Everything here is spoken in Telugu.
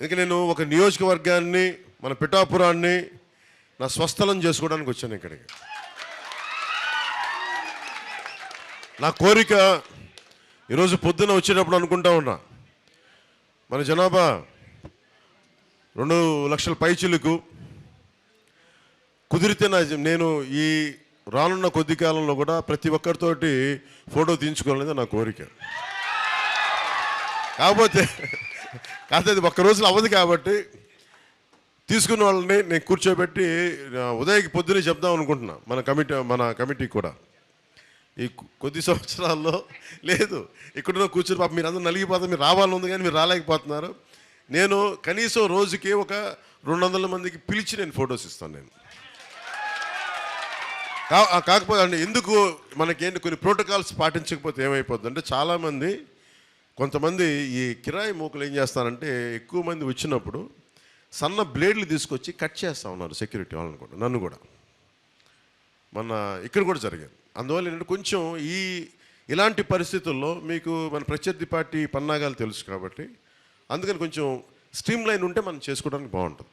ఎందుకంటే నేను ఒక నియోజకవర్గాన్ని మన పిఠాపురాన్ని నా స్వస్థలం చేసుకోవడానికి వచ్చాను ఇక్కడికి. నా కోరిక ఈరోజు పొద్దున వచ్చేటప్పుడు అనుకుంటా ఉన్నా. మన జనాభా రెండు లక్షల పైచిలుకు కుదిరితే నా నేను ఈ రానున్న కొద్ది కాలంలో కూడా ప్రతి ఒక్కరితోటి ఫోటో తీయించుకోవాలనేది నా కోరిక. కాకపోతే కాకపోతే అది ఒక్క రోజులో అవ్వదు కాబట్టి తీసుకున్న వాళ్ళని నేను కూర్చోబెట్టి ఉదయకి పొద్దునే చెప్దాం అనుకుంటున్నా మన కమిటీ మన కమిటీ కూడా. ఈ కొద్ది సంవత్సరాల్లో లేదు. ఇక్కడ కూర్చుని పాప మీరు అందరూ నలిగిపోతారు మీరు రావాలని ఉంది కానీ మీరు రాలేకపోతున్నారు. నేను కనీసం రోజుకి ఒక రెండు వందల మందికి పిలిచి నేను ఫొటోస్ ఇస్తాను నేను. కాకపోతే ఎందుకు మనకేంటి కొన్ని ప్రోటోకాల్స్ పాటించకపోతే ఏమైపోతుందంటే అంటే చాలామంది కొంతమంది ఈ కిరాయి మూకలు ఏం చేస్తారంటే ఎక్కువ మంది వచ్చినప్పుడు సన్న బ్లేడ్లు తీసుకొచ్చి కట్ చేస్తూ ఉన్నారు సెక్యూరిటీ వాళ్ళని కూడా నన్ను కూడా. మన ఇక్కడ కూడా జరిగింది అందువల్ల ఏంటంటే కొంచెం ఈ ఇలాంటి పరిస్థితుల్లో మీకు మన ప్రత్యర్థి పార్టీ పన్నాగాలు తెలుసు కాబట్టి అందుకని కొంచెం స్ట్రీమ్ లైన్ ఉంటే మనం చేసుకోవడానికి బాగుంటుంది.